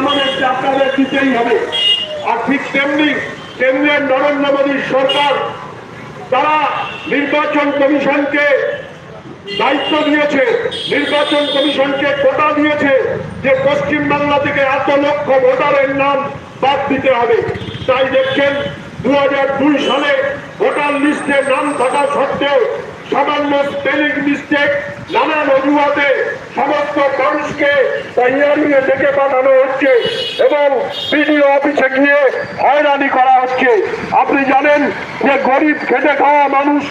আমাদেরকে আপনাদের দিতেই হবে। আর ঠিক তেমনি কেন্দ্রের নরেন্দ্র মোদীর সরকার, তারা নির্বাচন কমিশনকে দায়িত্ব দিয়েছে, নির্বাচন কমিশনকে কোটা দিয়েছে যে পশ্চিম বাংলা থেকে এত লক্ষ ভোটারের নাম বাদ দিতে হবে। তাই দেখছেন দু হাজার দুই সালে ভোটার লিস্টে নাম থাকা সত্ত্বেও সামান্য স্পেলিং মিস্টেক নানান অজুহাতে সমস্ত মানুষকে হিয়ারিংয়ে ডেকে পাঠানো হচ্ছে এবং বিডিও অফিসে গিয়ে হয়রানি করা হচ্ছে। আপনি জানেন যে গরিব খেটে খাওয়া মানুষ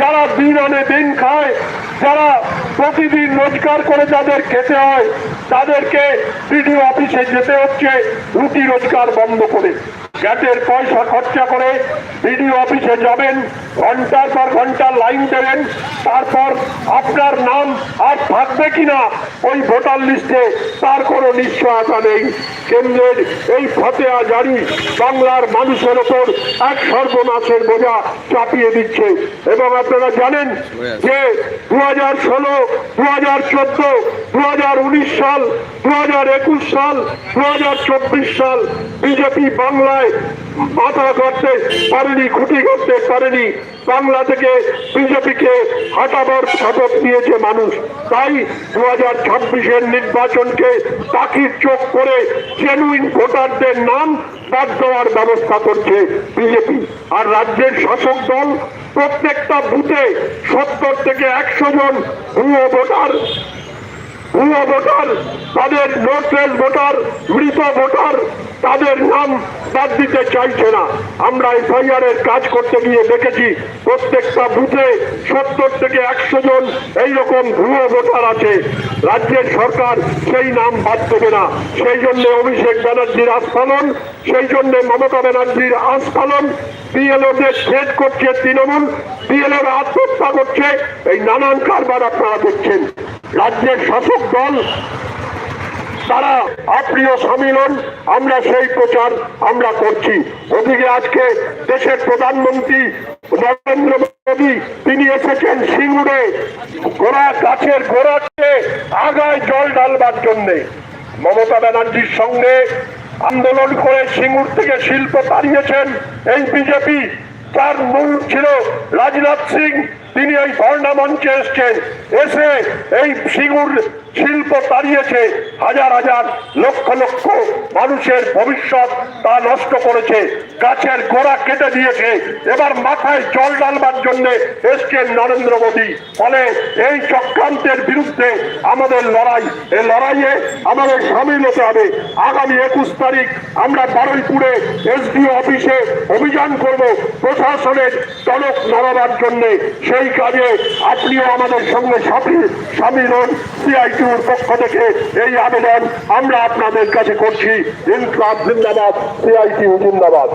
যারা দিন আনে দিন খায়, যারা প্রতিদিন রোজগার করে যাদের খেতে হয়, তাদেরকে বিডিও অফিসে যেতে হচ্ছে রুটি রোজগার বন্ধ করে। গ্যাসের পয়সা খরচা করে বিডিও অফিসে যাবেন ঘণ্টার পর ঘণ্টা লাইন দেবেন, তারপর আপনার নাম আর থাকবে কিনা ওই ভোটার লিস্টে, তার কোনো নিশ্চয়তা নেই। কেন্দ্রের এই ফতেয়া জারি, বাংলার মানুষের ওপর এক সর্বনাশের বোঝা চাপিয়ে দিচ্ছে। এবং আপনারা জানেন যে দু হাজার ষোলো দু হাজার চোদ্দ দু হাজার উনিশ সাল দু হাজার একুশ সাল দু হাজার চব্বিশ সাল বিজেপি বাংলায় মাথা করতে পারেনি, খুঁটি করতে পারেনি। বাংলা থেকে বিজেপিকে হটাবার শপথ নিয়েছে মানুষ। তাই দু হাজার ছাব্বিশের নির্বাচনকে পাখির চোখ করে জেনুইন ভোটারদের নাম বাদ দেওয়ার ব্যবস্থা করছে বিজেপি। আর রাজ্যের শাসক দল প্রত্যেকটা বুথে সত্তর থেকে একশো জন ভুয়ো ভোটার ভুয়ো ভোটার, তাদের নোটলেস ভোটার, মৃত ভোটার, তাদের নাম বাদ দিতে চাইছে না। আমরা এফআইআর এর কাজ করতে গিয়ে দেখেছি, প্রত্যেকটা বুথে সত্তর থেকে একশো জন এইরকম ভুয়ো ভোটার আছে। রাজ্যের সরকার সেই নাম বাদ দেবে না। সেই জন্য অভিষেক ব্যানার্জির আস্ফালন সেই জন্য মমতা ব্যানার্জির আস্ফালন বিএলওদের থ্রেট করছে তৃণমূল, বিএলওরা আত্মহত্যা করছে। এই নানান কারবার আপনারা দেখছেন। রাজ্যের শাসক দল, তারা আপ্রিয় সম্মিলন, আমরা সেই প্রচার আমরা করছি। ওদিকে আজকে দেশের প্রধানমন্ত্রী নরেন্দ্র মোদী, তিনি এসেছেন সিঙ্গুরে, গোড়া গাছের গোড়াতে আগায় জল ঢালবার জন্যে। মমতা ব্যানার্জির সঙ্গে আন্দোলন করে সিঙ্গুর থেকে শিল্প তাড়িয়েছেন এই বিজেপি। তার মূল ছিল রাজনাথ সিং তিনি এই ধর্ণা মঞ্চে এসছেন। এসে এই সিঙ্গুর শিল্প তাড়িয়েছে। হাজার হাজার লক্ষ লক্ষ মানুষের ভবিষ্যৎ তা নষ্ট করেছে। গাছের গোড়া কেটে দিয়েছে। এবার মাথায় জল ডালবার জন্য এসছেন নরেন্দ্র মোদী। ফলে এই চক্রান্তের বিরুদ্ধে আমাদের লড়াই। এই লড়াইয়ে আমাদের সামিল হতে হবে। আগামী একুশ তারিখ আমরা বারুইপুরে এসডিও অফিসে অভিযান করব প্রশাসনের টনক নড়াবার জন্য। সেই কাজে আপনিও আমাদের সঙ্গে সফল সামিল হন সিআইটিউর পক্ষ থেকে এই আবেদন আমরা আপনাদের কাছে করছি। ইনকলাব জিন্দাবাদ, সিআইটিউ জিন্দাবাদ।